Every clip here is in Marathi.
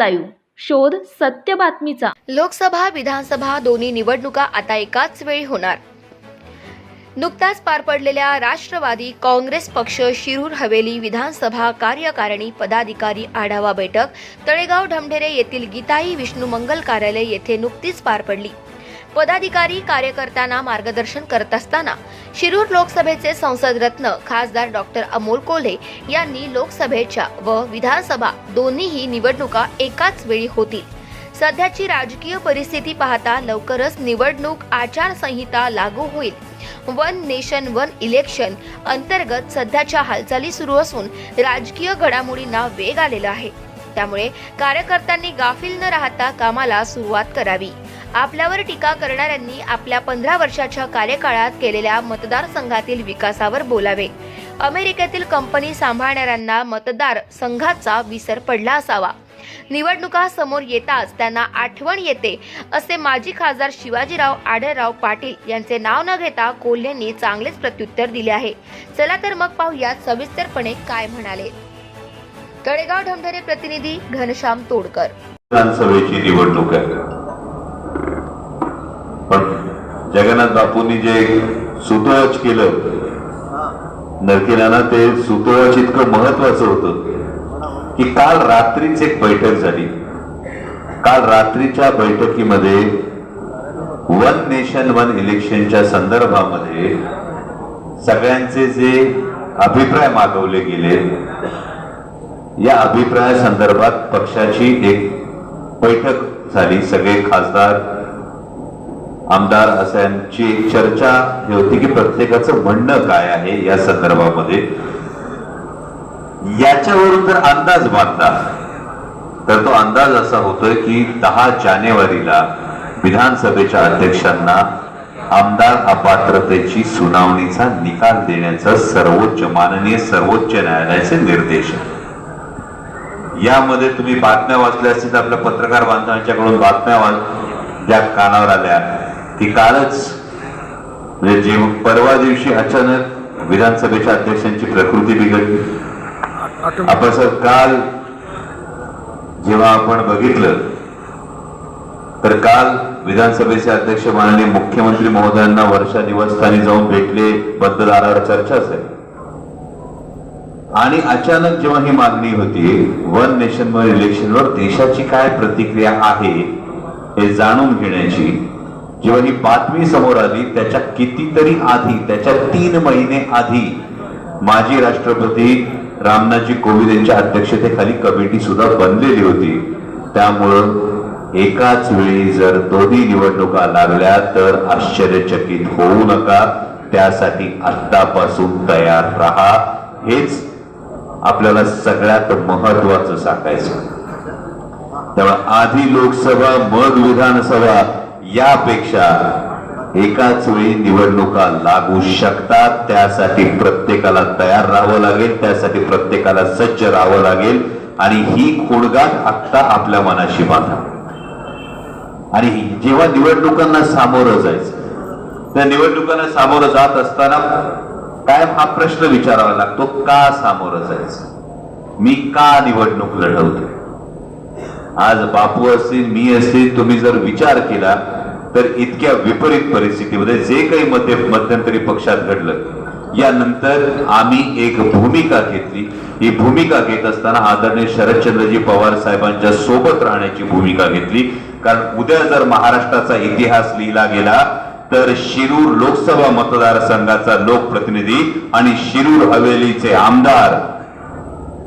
लाईव्ह. शोध सत्य बातमीचा. लोकसभा विधानसभा दोन्ही निवडणुका आता एकाच वेळी होणार. नुकताच पार पडलेल्या राष्ट्रवादी काँग्रेस पक्ष शिरूर हवेली विधानसभा कार्यकारिणी पदाधिकारी आढावा बैठक तळेगाव ढमढेरे येथील गीताई विष्णू मंगल कार्यालय येथे नुकतीच पार पडली. पदाधिकारी कार्यकर्त्यांना मार्गदर्शन करत असताना शिरूर लोकसभेचे संसद रत्न खासदार डॉक्टर अमोल कोल्हे यांनी लोकसभेच्या व विधानसभा दोन्हीही निवडणुका एकाच वेळी होतील. सध्याची राजकीय परिस्थिती पाहता लवकरच निवडणूक आचारसंहिता लागू होईल. वन नेशन वन इलेक्शन अंतर्गत सध्याच्या हालचाली सुरू असून राजकीय घडामोडींना वेग आलेला आहे. त्यामुळे कार्यकर्त्यांनी गाफील न राहता कामाला सुरुवात करावी. आपल्यावर टीका करणाऱ्यांनी आपल्या पंधरा वर्षाच्या कार्यकाळात केलेल्या मतदारसंघातील विकासावर बोलावे. अमेरिकेतील कंपनी सांभाळणाऱ्यांना मतदार संघाचा विसर पडला असावा. निवडणुका समोर येताच त्यांना आठवण येते असे माजी खासदार शिवाजीराव आढळराव पाटील यांचे नाव न घेता कोल्हेंनी चांगलेच प्रत्युत्तर दिले आहे. चला तर मग पाहूयात सविस्तरपणे काय म्हणाले. तळेगाव ढमढरे प्रतिनिधी घनश्याम तोडकर. विधानसभेची निवडणूक आहे. जगन्नाथ बापूंनी जे सुतोवाच केलं नरकिनानं ते सुतोवाच इतकं महत्वाचं होतं की काल रात्रीच एक बैठक झाली. काल रात्रीच्या बैठकीमध्ये वन नेशन वन इलेक्शनच्या संदर्भामध्ये सगळ्यांचे जे अभिप्राय मागवले गेले या अभिप्राया संदर्भात पक्षाची एक बैठक झाली. सगळे खासदार आमदार असांची एक चर्चा ही होती की प्रत्येकाचं म्हणणं काय आहे या संदर्भामध्ये. याच्यावरून जर अंदाज बांधला तर तो अंदाज असा होतोय की दहा जानेवारीला विधानसभेच्या अध्यक्षांना आमदार अपात्रतेची सुनावणीचा निकाल देण्याचा सर्वोच्च माननीय सर्वोच्च न्यायालयाचे निर्देश यामध्ये तुम्ही बातम्या वाचल्या असतील तर आपल्या पत्रकार बांधवांच्याकडून बातम्या वाच ज्या कानावर आल्या. ती कालच. म्हणजे जेव परवा दिवशी अचानक विधानसभेच्या अध्यक्षांची प्रकृती बिघडली. आपण सर काल जेव्हा आपण बघितलं तर काल विधानसभेचे अध्यक्ष माननीय मुख्यमंत्री महोदयांना वर्षा निवासस्थानी जाऊन भेटले बद्दल आल्यावर चर्चाच आहे आणि अचानक जेव्हा ही मागणी होती वन नेशन वन इलेक्शनवर देशाची काय प्रतिक्रिया आहे हे जाणून घेण्याची जेव्हा ही बातमी समोर आली त्याच्या कितीतरी आधी त्याच्या तीन महिने आधी माजी राष्ट्रपती रामनाथजी कोविंद यांच्या अध्यक्षतेखाली कमिटी सुद्धा बनलेली होती. त्यामुळं एकाच वेळी जर दोन्ही निवडणुका लागल्या तर आश्चर्यचकित होऊ नका. त्यासाठी आत्तापासून तयार राहा. हेच आपल्याला सगळ्यात महत्वाचं सांगायचं. त्यामुळे आधी लोकसभा मग विधानसभा यापेक्षा एकाच वेळी निवडणुका लागू शकतात. त्यासाठी प्रत्येकाला तयार राहावं लागेल. त्यासाठी प्रत्येकाला सज्ज राहावं लागेल. आणि ही खोडगाठ आत्ता आपल्या मनाशी बांधा. आणि जेव्हा निवडणुकांना सामोरं जायचं त्या निवडणुकांना सामोरं जात असताना कायम हा प्रश्न विचारावा लागतो का सामोरं जायचं? मी का निवडणूक लढवते आज बापू असतील मी असतील तुम्ही जर विचार केला तर इतक्या विपरीत परिस्थितीमध्ये जे काही मध्य मध्यंतरी पक्षात घडलं यानंतर आम्ही एक भूमिका घेतली. ही भूमिका घेत असताना आदरणीय शरदचंद्रजी पवार साहेबांच्या सोबत राहण्याची भूमिका घेतली. कारण उद्या जर महाराष्ट्राचा इतिहास लिहिला गेला तर शिरूर लोकसभा मतदारसंघाचा लोकप्रतिनिधी आणि शिरूर हवेलीचे आमदार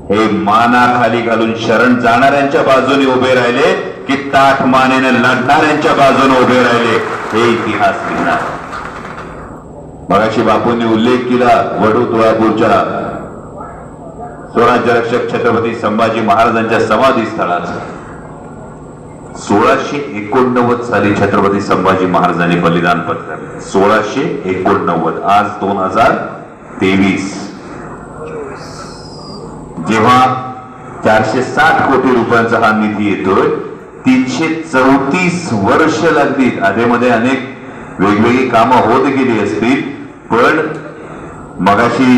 हे मानाखाली घालून शरण जाणाऱ्यांच्या बाजूने उभे राहिले. की ताठ मानेने लढणाऱ्यांच्या बाजूने उभे राहिले हे इतिहास लिहिणार. मगाशी बापूंनी उल्लेख केला वडू तुळापूरच्या स्वराज्य रक्षक छत्रपती संभाजी महाराजांच्या समाधी स्थळाचा सोळाशे एकोणनव्वद साली छत्रपती संभाजी महाराजांनी बलिदान पत्करले. सोळाशे एकोणनव्वद आज दोन हजार तेवीस. जेव्हा चारशे साठ कोटी रुपयांचा हा निधी येतोय तीनशे चौतीस वर्ष लागतील आधीमध्ये अनेक वेगवेगळी कामं होत गेली असतील पण मगाशी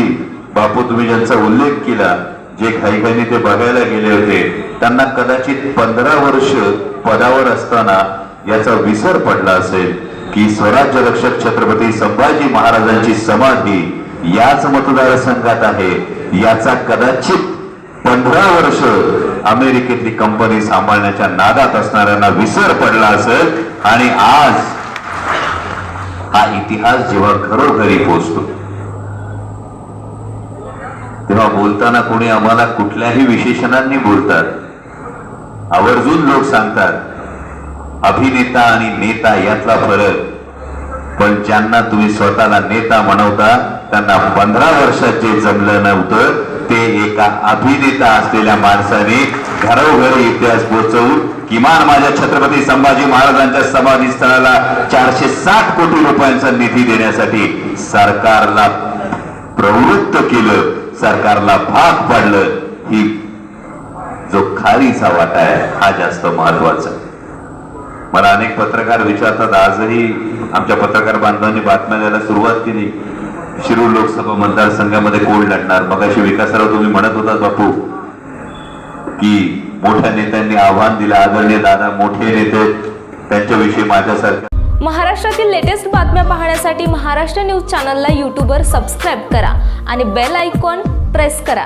बापू तुम्ही ज्यांचा उल्लेख केला जे घाईघाईने ते बघायला गेले होते त्यांना कदाचित पंधरा वर्ष पदावर असताना याचा विसर पडला असेल की स्वराज्य रक्षक छत्रपती संभाजी महाराजांची समाधी याच मतदारसंघात आहे. याचा कदाचित पंधरा वर्ष अमेरिकेतली कंपनी सांभाळण्याच्या नादात असणाऱ्यांना विसर पडला असेल आणि आज हा इतिहास जेव्हा घरोघरी पोचतो. तेव्हा बोलताना कोणी आम्हाला कुठल्याही विशेषणांनी बोलतात. आवर्जून लोक सांगतात अभिनेता आणि नेता यातला फरक. पण ज्यांना तुम्ही स्वतःला नेता म्हणवता त्यांना पंधरा वर्षात जे जमलं नव्हतं एका अभिनेता असलेल्या माणसाने घरोघरी इतिहास पोहोचवून किमान माझ्या छत्रपती संभाजी महाराजांच्या समाधी स्थळाला चारशे साठ कोटी रुपयांचा निधी देण्यासाठी सरकारला प्रवृत्त केलं सरकारला भाग पाडलं ही जो खारीचा वाटा आहे हा जास्त महत्त्वाचा मला अनेक पत्रकार विचारतात आजही आमच्या पत्रकार बांधवांनी बातम्या द्यायला सुरुवात केली. शिरूर लोकसभा मतदारसंघामध्ये कोण लढणार? मग अशी विकासराव तुम्ही म्हणत होता बापू की मोठ्या नेत्यांनी आव्हान दिलं. आदरणीय दादा मोठे नेते त्यांच्याविषयी माझ्यासारख्या महाराष्ट्रातील लेटेस्ट बातम्या पाहण्यासाठी महाराष्ट्र न्यूज चॅनलला यूट्यूबवर सबस्क्राईब करा आणि बेल आयकॉन प्रेस करा.